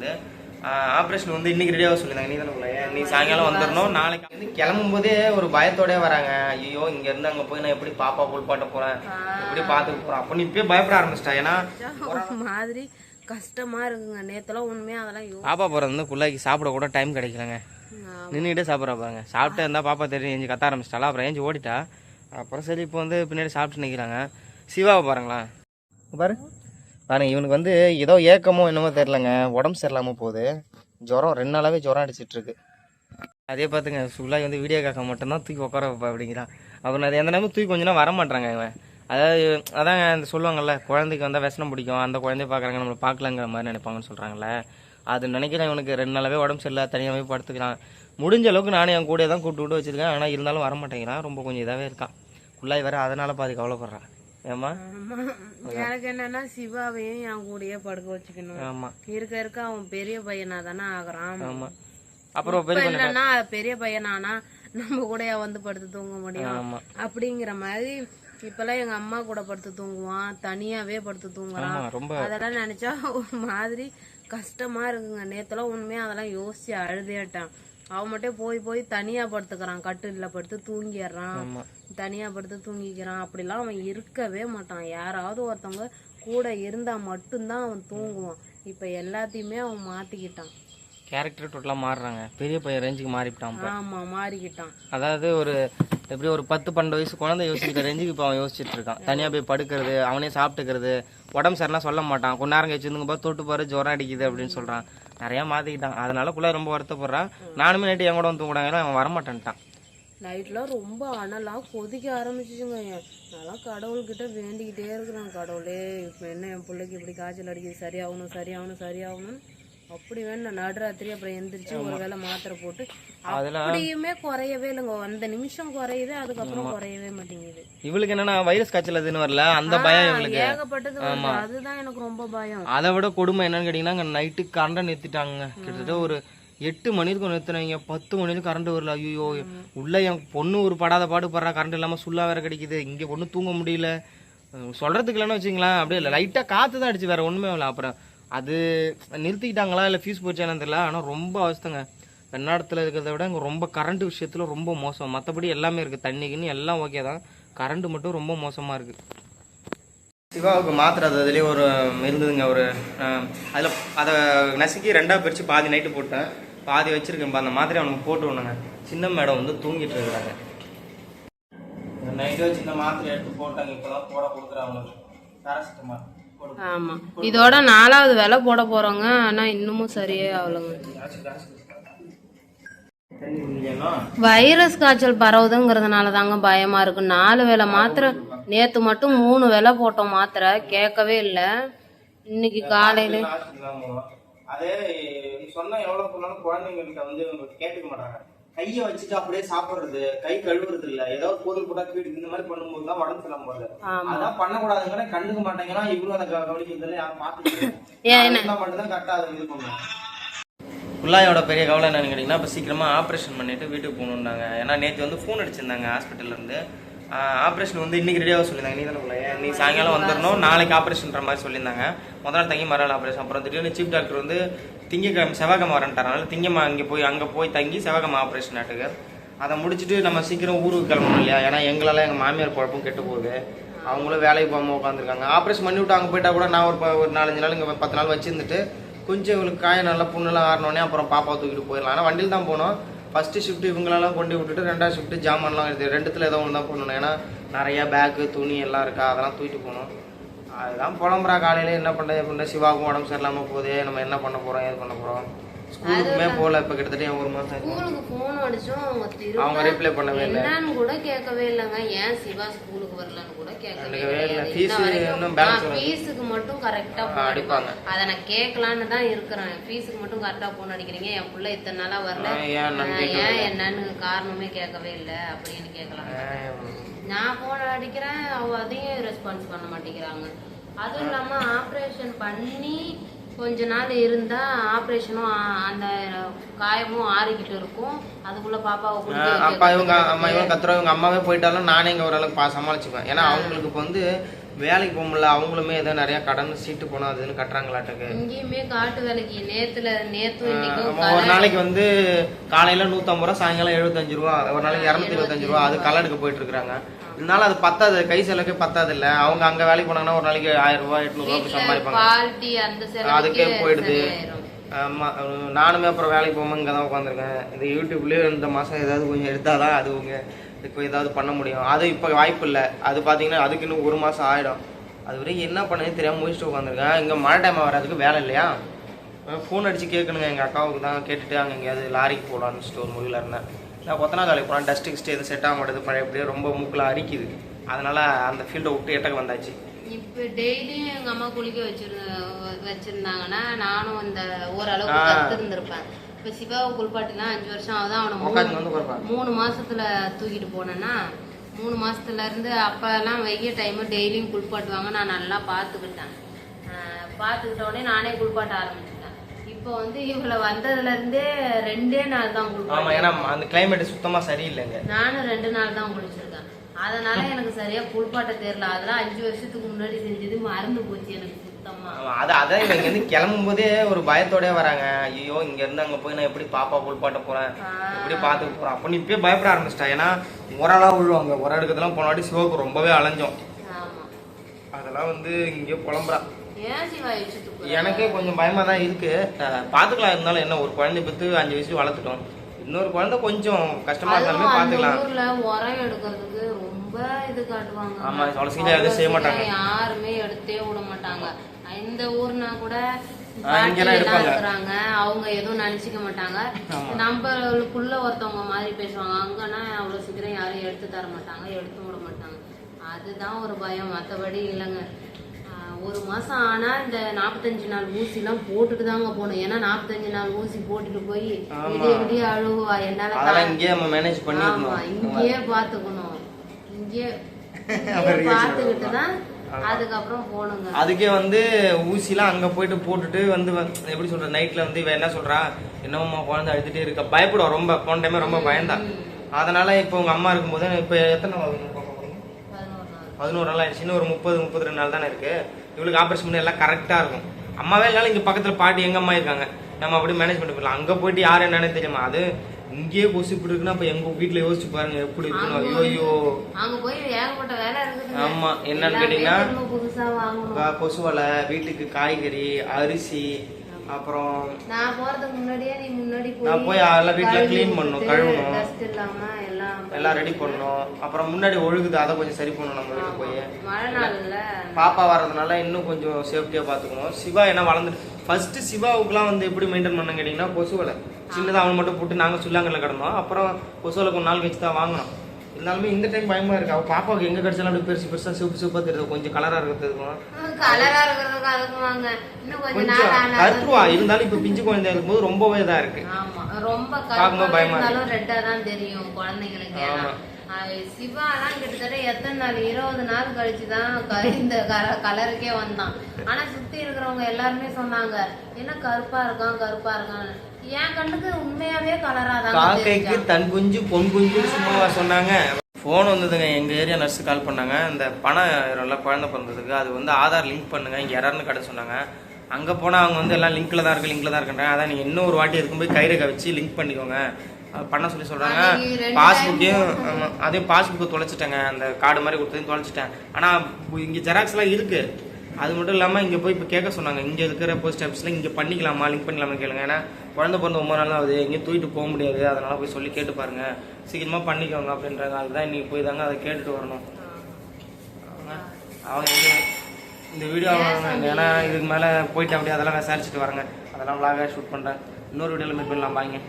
ஹாஸ்பிட்டல்லேருந்து operation வந்து இன்னைக்கு ரெடியாக சொல்லியிருந்தாங்க. நீ தானே நீ சாயங்காலம் வந்துடணும் நாளைக்கு வந்து கிளம்பும் போதே ஒரு பயத்தோடய வராங்க. ஐயோ இங்கேருந்து அங்கே போய் நான் எப்படி பாப்பா புல்பாட்ட போகிறேன் எப்படி பார்த்துக்க போகிறேன் அப்போ நீ இப்பயே பயப்பட ஆரம்பிச்சிட்டா. ஏன்னா மாதிரி கஷ்டமா இருக்குங்க. நேத்தெல்லாம் உண்மையா அதெல்லாம் பாப்பா போகிறது வந்து பிள்ளைக்கு சாப்பிட கூட டைம் கிடைக்கலங்க. நின்றுக்கிட்டே சாப்பிட்றா பாருங்க. சாப்பிட்டு இருந்தால் பாப்பா தெரியும் ஏஞ்சி கத்த ஆரம்பிச்சிட்டாளா? அப்புறம் ஏஞ்சி ஓடிட்டா. அப்புறம் சரி இப்போ வந்து பின்னாடி சாப்பிட்டு நிற்கிறாங்க சிவாவை பாருங்களா பாரு. பாருங்க இவனுக்கு வந்து ஏதோ ஏக்கமோ என்னமோ தெரிலங்க உடம்பு சரியில்லாமல் போகுது. ஜுரம் ரெண்டு நாளாகவே ஜுரம் அடிச்சிட்ருக்கு அதே பார்த்துங்க ஃபுல்லாக வந்து வீடியோ மட்டும்தான் தூக்கி உட்கார வைப்பா அப்படிங்கிறான். அப்புறம் அது எந்த நேரமும் தூக்கி கொஞ்ச நேரம் வர மாட்டாங்க இவன். அதாவது அதாங்க அந்த சொல்லுவாங்கல்ல குழந்தைக்கு வந்தால் விஷனம் பிடிக்கும். அந்த குழந்தைய பார்க்குறாங்க நம்மளை பார்க்கலங்கிற மாதிரி நினைப்பாங்கன்னு சொல்கிறாங்களே அது நினைக்கிறேன் இவனுக்கு ரெண்டு நாளாவே உடம்பு சரியில்லை தனியாகவே படுத்துக்கிறான். முடிஞ்ச அளவுக்கு நானும் என் கூட தான் கூப்பிட்டு விட்டு வச்சிருக்கேன். ஆனால் இருந்தாலும் வர மாட்டேங்கிறான் ரொம்ப கொஞ்சம் இதாகவே இருக்கான். குள்ளாய் வேறு அதனால் பாதி கவலைப்படுறான். எனக்கு என்னன்னா சிவாவையும் என் கூடயே படுக்க வச்சுக்கணும். இருக்க இருக்க அவன் பெரிய பையனா தானே ஆகுறான். அப்புறம் இல்லைன்னா பெரிய பையனானா நம்ம கூடயா வந்து படுத்து தூங்க முடியும். அப்படிங்கிற மாதிரி இப்பெல்லாம் எங்க அம்மா கூட படுத்து தூங்குவான். தனியாவே படுத்து தூங்குறான். அதெல்லாம் நினைச்சா ஒரு மாதிரி கஷ்டமா இருக்குங்க. நேத்தெல்லாம் உண்மையா அதெல்லாம் யோசிச்சு அழுதேட்டான். அவன் மட்டும் போய் போய் தனியா படுத்துக்கிறான். கட்டில்ல படுத்து தூங்கிடுறான். ஆமாம் தனியா படுத்து தூங்கிக்கிறான். அப்படிலாம் அவன் இருக்கவே மாட்டான். யாராவது ஒருத்தவங்க கூட இருந்தா மட்டும்தான் அவன் தூங்குவான். இப்ப எல்லாத்தையுமே அவன் மாத்திக்கிட்டான். கேரக்டர் டோட்டலாக மாறுறாங்க. பெரிய பையன் ரேஞ்சுக்கு மாறிவிட்டான் இப்ப. ஆமா மாறிக்கிட்டான். அதாவது ஒரு எப்படி ஒரு பத்து பன்னெண்டு வயசு குழந்தை யோசிக்கிற ரேஞ்சுக்கு இப்போ அவன் யோசிச்சுட்டு இருக்கான். தனியாக போய் படுக்கிறது அவனே சாப்பிட்டுக்கிறது உடம்பு சரினா சொல்ல மாட்டான். கொஞ்ச நேரம் கழிச்சு தொட்டு பாரு ஜுரம் அடிக்குது அப்படின்னு சொல்கிறான் நிறையா மாற்றிக்கிட்டான் அதனால குள்ள ரொம்ப வருத்தப்படுறான் நானுமே நைட்டு என் கூட வந்து தூங்கிடாங்க அவன் வரமாட்டேன்ட்டான். நைட்லாம் ரொம்ப அனலா கொதிக்க ஆரம்பிச்சிச்சுங்க. நான் கடவுள்கிட்ட வேண்டிக்கிட்டே இருக்கிறேன். கடவுளே இப்போ என்ன என் பிள்ளைக்கு இப்படி காய்ச்சல் அடிக்குது? சரியாகணும் சரியாகணும் சரியாகணும் அப்படி வேணும் நடுராத்திரி அப்புறம் எந்திரிச்சு ஒரு வேளை மாத்திரை போட்டு அப்படியுமே குறையவே இல்லைங்க. அந்த நிமிஷம் குறையுது அதுக்கப்புறம் குறையவே மாட்டேங்குது. இவளுக்கு என்னன்னா வைரஸ் காய்ச்சல் வரல. அந்த பயம் இவளுக்கு. ஏகப்பட்டது. அதுதான் எனக்கு ரொம்ப பயம். அதை விட கொடுமை என்னன்னு கேட்டிங்கன்னா நைட்டு கரண்டை நிறுத்திட்டாங்க கிட்டத்தட்ட ஒரு எட்டு மணிக்கு நிறுத்தினாங்க. பத்து மணிக்கு கரண்ட் வரல. ஐயோ உள்ள என் பொண்ணு ஒரு படாத பாடு படுறா. கரண்ட் இல்லாமல் சுல்லா வேற கிடைக்குது. இங்கே பொண்ணு தூங்க முடியல. சொல்றதுக்கு இல்லைன்னு வச்சுங்களேன் அப்படியே இல்லை. லைட்டாக காற்று தான் அடிச்சு வேற ஒன்றுமே இல்லை. அப்புறம் அது நிறுத்திக்கிட்டாங்களா இல்லை ஃபியூஸ் போச்சானு தெரியல. ஆனால் ரொம்ப அவஸ்தைங்க. வெண்ணாடத்தில் இருக்கிறத விட இங்கே ரொம்ப கரண்ட் விஷயத்தில் ரொம்ப மோசம். மற்றபடி எல்லாமே இருக்குது தண்ணி கிண்ணி எல்லாம் ஓகே தான். கரண்ட் மட்டும் ரொம்ப மோசமாக இருக்குது சிவாவுக்கு மாத்திரை அது அதுலேயே ஒரு இருந்ததுங்க. ஒரு அதில் அதை நசுக்கி ரெண்டாக பிரித்து பாதி நைட்டு போட்டேன். பாதி வச்சுருக்கேன். அந்த மாத்திரை அவனுக்கு போட்டு விடணுங்க. சின்ன மேடம் வந்து தூங்கிட்டு இருக்கிறாங்க. நைட்டு சின்ன மாத்திரை எடுத்து போட்டாங்க. இப்போ தான் போட கொடுக்குறாங்க. பேராசிட்டமால். போடு ஆமா இதோட நாலாவது வேலை போட போறோங்க ஆனா இன்னமும் சரியே ஆகலைங்க. வைரஸ் காய்ச்சல் பரவுதுங்கிறதுனால தாங்க பயமா இருக்கு. நாலு வேளை மாத்திரை நேத்து மட்டும் மூணு வேளை போட்டோம் மாத்திரை கேட்கவே இல்லை. இன்னைக்கு காலையில. அதே நீ சொன்னா எவ்வளவு சொன்னாலும் குழந்தைங்களுக்கு வந்து கேட்டுக்க மாட்டாங்க. கையை வச்சுட்டு அப்படியே சாப்பிடுறது கை கழுவுறது இல்ல ஏதோ கூதல் போட்டா கீடு. இந்த மாதிரி பண்ணும்போது தான் உடம்பு போகுது. ஆமா. அதான் பண்ணக்கூடாதுங்கிற கண்டுக்க மாட்டேங்கிறான். இவரும் அதை கவனிக்கிறதுல யாரும் பார்த்துட்டு ஏன் மட்டும் தான் கரெக்டா அதை இது பண்ணுவோம் புள்ளாயோட பெரிய கவலை என்னன்னு கேட்டிங்கன்னா இப்போ சீக்கிரமாக ஆப்ரேஷன் பண்ணிட்டு வீட்டுக்கு போகணுன்னாங்க ஏன்னா நேற்று வந்து ஃபோன் அடிச்சிருந்தாங்க ஹாஸ்பிட்டல்ல இருந்து. ஆப்ரேஷன் வந்து இன்றைக்கி ரெடியாக சொல்லியிருந்தாங்க. நீ தானே பிள்ளைய நீ சாயங்காலம் வந்துடணும். நாளைக்கு ஆப்ரேஷன்ற மாதிரி சொல்லியிருந்தாங்க. முதல் நாள் தங்கி மறுநாள் ஆப்ரேஷன் அப்புறம் திடீர்னு சீஃப் டாக்டர் வந்து திங்கக்கிழமை செவ்வாய்க்கிழமை வரன்ட்டாரனால திங்கம்மா அங்கே போய் அங்கே போய் தங்கி செவ்வாய்க்கிழமை ஆப்ரேஷன் ஆட்டுக்கு அதை முடிச்சுட்டு நம்ம சீக்கிரம் ஊருக்கு கிளம்பணும் இல்லையா? ஏன்னா எங்களால் எங்கள் மாமியார் குழப்பம் கெட்டு போகுது. அவங்களும் வேலைக்கு போகாமல் உட்காந்துருக்காங்க ஆப்ரேஷன் பண்ணி விட்டு அங்கே போயிட்டா கூட நான் ஒரு ப- ஒரு நாலஞ்சு நாள் இங்கே பத்து நாள் வச்சுருந்துட்டு கொஞ்சம் இவங்களுக்கு காய நல்லா புண்ணெல்லாம் ஆறினோடனே அப்புறம் பாப்பா தூக்கிட்டு போயிடலாம். ஆனால் வண்டியில் தான் போனோம். ஃபஸ்ட்டு ஷிஃப்ட் இவங்களெல்லாம் கொண்டு விட்டுட்டு ரெண்டாவது ஷிஃப்ட் ஜாமான்லாம் இது ரெண்டுத்தில் ஏதோ ஒன்று தான் போடணும். ஏன்னா நிறையா பேக்கு துணி எல்லாம் இருக்கா அதெல்லாம் தூக்கிட்டு போகணும். அதுதான் புலம்புறா காலையில் என்ன பண்ண பண்ண சிவாவுக்கும் உடம்பு சரியில்லாமல் போகுது. நம்ம என்ன பண்ண போகிறோம் ஏது பண்ண போகிறோம் ஸ்கூலுக்குமே போகல இப்போ கிட்டத்தட்ட ஒரு மாதம். ஸ்கூலுக்கு போன் அடிச்சோம் அவங்க ரிப்ளை பண்ணவே இல்லை. என்னன்னு கூட கேட்கவே இல்லைங்க. ஏன் சிவா ஸ்கூலுக்கு வரலன்னு கூட கேட்கவே இல்லை. ஃபீஸ் இன்னும் பேலன்ஸ் ஃபீஸுக்கு மட்டும் கரெக்டா அடிப்பாங்க. அதை நான் கேட்கலான்னு தான் இருக்கிறேன். ஃபீஸுக்கு மட்டும் கரெக்டா போன் அடிக்கிறீங்க என் புள்ள இத்தனை நாளா வரல. என்னன்னு ஏன் என்னன்னு காரணமே கேட்கவே இல்லை அப்படின்னு கேட்கலாம் நான் போன் அடிக்கிறேன். அவ அதையும் ரெஸ்பான்ஸ் பண்ண மாட்டேங்கிறாங்க. அதுவும் இல்லாம ஆப்ரேஷன் பண்ணி கொஞ்ச நாள் இருந்தா ஆப்ரேஷனும் அந்த காயமும் ஆறிக்கிட்டு இருக்கும். அதுக்குள்ள பாப்பாவை அப்பா இவங்க அம்மா இவங்க கத்துறோம் இவங்க அம்மாவே போயிட்டாலும் நானே இங்கே ஓரளவுக்கு பா சமாளிச்சுப்பேன் ஏன்னா அவங்களுக்கு இப்போ வந்து வேலைக்கு போக முடியல அவங்களுமே ஏதோ நிறைய கடன் சீட்டு போனோம் அதுன்னு கட்டுறாங்களாட்டுக்கு. இங்கேயுமே காட்டு வேலைக்கு நேத்துல நேத்து ஒரு நாளைக்கு வந்து காலையில நூத்தம்பது ரூபா சாயங்காலம் எழுபத்தஞ்சு ரூபா ஒரு நாளைக்கு இரநூத்தி இருபத்தஞ்சு ரூபா அது களை எடுக்க போயிட்டு இருக்காங்க இதனால அது பத்தாது கை செலவுக்கே பத்தாது இல்ல. அவங்க அங்க வேலைக்கு போனாங்கன்னா ஒரு நாளைக்கு ஆயிரம் ரூபாய் எட்நூறு ரூபாய் சம்பாதிப்பாங்க. அதுக்கே போயிடுது. ஆமா நானுமே அப்புறம் வேலைக்கு போகாம இங்கே தான் உட்காந்துருக்கேன் இந்த யூடியூப்லேயே இந்த மாதம் ஏதாவது கொஞ்சம் எடுத்தாதான் அது உங்க இப்போ ஏதாவது பண்ண முடியும். அது இப்போ வாய்ப்பு இல்லை. அது பார்த்தீங்கன்னா அதுக்கு இன்னும் ஒரு மாதம் ஆயிடும். அது வரைக்கும் என்ன பண்ணது தெரியாமல் முடிச்சுட்டு உட்காந்துருக்கேன். இங்கே மழை டைம் வர்றதுக்கு வேலை இல்லையா? ஃபோன் அடித்து கேட்கணுங்க. எங்கள் அக்காவுக்கு தான் கேட்டுட்டு அங்கே எங்கேயாவது லாரிக்கு போகலான்னு ஸ்டோர் முடியல இருந்தேன். நான் கொத்தனா வேலைக்கு போகிறேன் டஸ்ட் கிஸ்ட் எதுவும் செட் ஆக மாட்டேது பழைய அப்படியே ரொம்ப மூக்கில் அரிக்குது. அதனால அந்த ஃபீல்டை விட்டு எட்டக்கு வந்தாச்சு. இப்ப டெய்லியும் எங்க அம்மா குளிக்க வச்சிரு வச்சிருந்தாங்கன்னா நானும் இந்த ஓரளவுக்கு ஆ. இப்ப சிவாவை குளிப்பாட்டிலாம் அஞ்சு வருஷம் ஆகுது அவனை மூணு- மாசத்துல தூக்கிட்டு போனேன்னா மூணு மாசத்துல இருந்து அப்பெல்லாம் வெய்ய டைம் டெய்லியும் குளிப்பாட்டுவாங்க. நான் நல்லா பார்த்துக்கிட்டேன். பார்த்துக்கிட்ட உடனே நானே குளிப்பாட்ட ஆரம்பிச்சிட்டேன். இப்போ வந்து இவளை வந்ததுல இருந்தே ரெண்டே நாள் தான் குளிப்பாட்டு. ஏன்னா அந்த கிளைமேட் சுத்தமாக சரியில்லைங்க. நானும் ரெண்டு நாள் தான் குளிச்சிருக்கேன். அதனால எனக்கு சரியா குளிப்பாட்ட தெரியல. அதெல்லாம் அஞ்சு வருஷத்துக்கு முன்னாடி செஞ்சது மறந்து போச்சு எனக்கு. சுத்தமா அது அதான் இவங்க இருந்து கிளம்பும் போதே ஒரு பயத்தோடயே வராங்க. ஐயோ இங்க இருந்து அங்க போய் நான் எப்படி பாப்பா குளிப்பாட்ட போறேன்? எப்படி பாத்துக்க போறேன்? அப்ப இப்பயே பயப்பட ஆரம்பிச்சிட்டா. ஏன்னா முறாலா விழுவாங்க. ஒரு இடத்துலாம் போன வாட்டி சிவக்கு ரொம்பவே அலைஞ்சோம். அதெல்லாம் வந்து இங்கேயோ புலம்புறா. எனக்கே கொஞ்சம் பயமா தான் இருக்கு. பாத்துக்கலாம். இருந்தாலும் என்ன ஒரு குழந்தை பெற்று அஞ்சு வயசு வளர்த்துட்டோம். இன்னொரு குழந்தை கொஞ்சம் கஷ்டமா இருந்தாலுமே பாத்துக்கலாம். உரம் எடுக்கிறதுக்கு ரொம்ப இது காட்டுவாங்க. ஆமா, அவ்வளவு சீக்கிரம் எதுவும் செய்ய மாட்டாங்க. யாருமே எடுத்தே விட மாட்டாங்க. இந்த ஊர்னா கூட. இருக்கிறாங்க. அவங்க எதுவும் நினைச்சுக்க மாட்டாங்க. நம்மளுக்குள்ள ஒருத்தவங்க மாதிரி பேசுவாங்க. அங்கன்னா அவ்வளவு சீக்கிரம் யாரும் எடுத்து தர மாட்டாங்க எடுத்து விட மாட்டாங்க. அதுதான் ஒரு பயம். மத்தபடி இல்லைங்க. ஒரு மாசம் ஆனா இந்த நாற்பத்தஞ்சு நாள் ஊசி எல்லாம் போட்டுட்டு தாங்க போகணும். ஏன்னா நாற்பத்தஞ்சு நாள் ஊசி போட்டுட்டு போய். விடிய விடிய அழுவா என்னால இங்கேயே ஆமா இங்கேயே பாத்துக்கணும் தான். அதுக்கப்புறம் போகணுங்க அதுக்கே வந்து ஊசிலாம் அங்க போயிட்டு போட்டுட்டு வந்து எப்படி சொல்ற நைட்ல வந்து இவ என்ன சொல்றா? என்னம்மா குழந்தை அழுதுட்டே இருக்க. பயப்படுவா ரொம்ப போன டைமே ரொம்ப பயந்தா. அதனால இப்போ உங்க அம்மா இருக்கும்போது இப்போ எத்தனை நாள்? பதினோரு நாள் ஆயிடுச்சு. இன்னும் ஒரு முப்பது முப்பத்தி ரெண்டு நாள் தானே இருக்கு. இவளுக்கு ஆபரேஷன் பண்ணி எல்லாம் கரெக்டா இருக்கும். அம்மாவே இருந்தாலும் இங்க பக்கத்துல பாட்டி எங்க அம்மா இருக்காங்க. நம்ம அப்படி மேனேஜ் பண்ணி போயிடலாம் அங்க போயிட்டு யார் என்னன்னு தெரியுமா? அது இங்கேயே கொசு இப்படி இருக்குன்னா அப்ப எங்க வீட்டுல யோசிச்சு பாருங்க எப்படி இருக்கணும். ஐயோ அங்க போய் ஏகப்பட்ட வேலை இருக்குது. ஆமா, என்னன்னு கேட்டீங்கன்னா, கொசு வலை வீட்டுக்கு காய்கறி அரிசி அப்புறம் நான் போறதுக்கு முன்னாடியே நீ முன்னாடி நான் போய் அதெல்லாம் வீட்ல clean பண்ணணும், கழுவணும். டஸ்ட் இல்லாம எல்லாம் எல்லாம் ரெடி பண்ணணும். அப்புறம் முன்னாடி ஒழுகுது அதை கொஞ்சம் சரி பண்ணணும் நம்ம வீட்டுக்கு போய். மழை நாள்ல. பாப்பா வர்றதுனால இன்னும் கொஞ்சம் சேஃப்டியா பாத்துக்கணும் சிவா என்ன வளர்ந்துட்டு ஃபர்ஸ்ட் சிவாவுக்குலாம் வந்து எப்படி மெயின்டைன் பண்ண கேட்டீங்கன்னா கொசு வலை சின்னதா அவன் மட்டும் போட்டு நாங்க சுல்லாங்கல்ல கிடந்தோம். அப்புறம் கொசு வலை கொஞ்ச நாள் கழிச்சு தான் வாங்கினோம். இருந்தாலுமே இந்த டைம் பயமா இருக்கு. அவ பாப்பாவுக்கு எங்க கிடைச்சாலும் அப்படி பெருசு பெருசா சிவப்பு சிவப்பா தெரியுது. கொஞ்சம் கலரா இருக்கிறதுக்கும் கலரா கொஞ்சம் கருத்துவா இருந்தாலும் இப்ப பிஞ்சு குழந்தை இருக்கும்போது ரொம்பவே இதா இருக்கு. ஆமா. ரொம்ப பயமா ரெட்டா தான் தெரியும் குழந்தைங்களுக்கு சிவாலாம் கிட்டத்தட்ட எத்தனை நாள் இருபது நாள் கழிச்சு தான் இந்த கலருக்கே வந்தான். ஆனா சுத்தி இருக்கிறவங்க எல்லாருமே சொன்னாங்க என்ன கருப்பா இருக்கான் கருப்பா இருக்கான். என் கண்ணுக்கு உண்மையாவே கலரா தான் காக்கைக்கு தன் குஞ்சு பொன் குஞ்சு சும்மாவா சொன்னாங்க. ஃபோன் வந்ததுங்க எங்க ஏரியா நர்ஸ் கால் பண்ணாங்க. இந்த பணம் எல்லாம் குழந்தை பிறந்ததுக்கு அது வந்து ஆதார் லிங்க் பண்ணுங்க இங்க யாராருன்னு கடை சொன்னாங்க. அங்க போனா அவங்க வந்து எல்லாம் லிங்க்ல தான் இருக்கு லிங்க்ல தான் இருக்குன்றாங்க. அதான் நீங்க இன்னும் ஒரு வாட்டி எதுக்கும் போய் கைரேகை வச்சு லிங்க் பண்ணிக்கோங்க. பண்ண சொல்லி ரெண்டு பாஸ்புக்கையும் ஆமா அதே பாஸ்புக்கை தொலைச்சிட்டேங்க. அந்த கார்டு மாதிரி கொடுத்ததையும் தொலைச்சிட்டேன். ஆனா இங்க ஜெராக்ஸ் எல்லாம் இருக்கு. அது மட்டும் இல்லாம இங்க போய் இப்ப கேட்க சொன்னாங்க. இங்க இருக்கிற போஸ்ட் ஆஃபீஸ்ல இங்க பண்ணிக்கலாமா லிங்க் பண்ணிக்கலாமா கேளுங்க. ஏன்னா குழந்தை பிறந்த ஒன்பது நாள் ஆகுது. எங்கேயும் தூக்கிட்டு போக முடியாது. அதனால போய் சொல்லி கேட்டு பாருங்க. சீக்கிரமா பண்ணிக்கோங்க அப்படின்றாங்க. அதுதான் இன்னைக்கு போய் தாங்க அதை கேட்டுட்டு வரணும். அவங்க இந்த வீடியோ ஏன்னா இதுக்கு மேல போயிட்டு அப்படியே அதெல்லாம் விசாரிச்சுட்டு வரேங்க. அதெல்லாம் vlog-ஆ ஷூட் பண்றேன். இன்னொரு வீடியோல மீட் பண்ணலாம். பாய்ங்க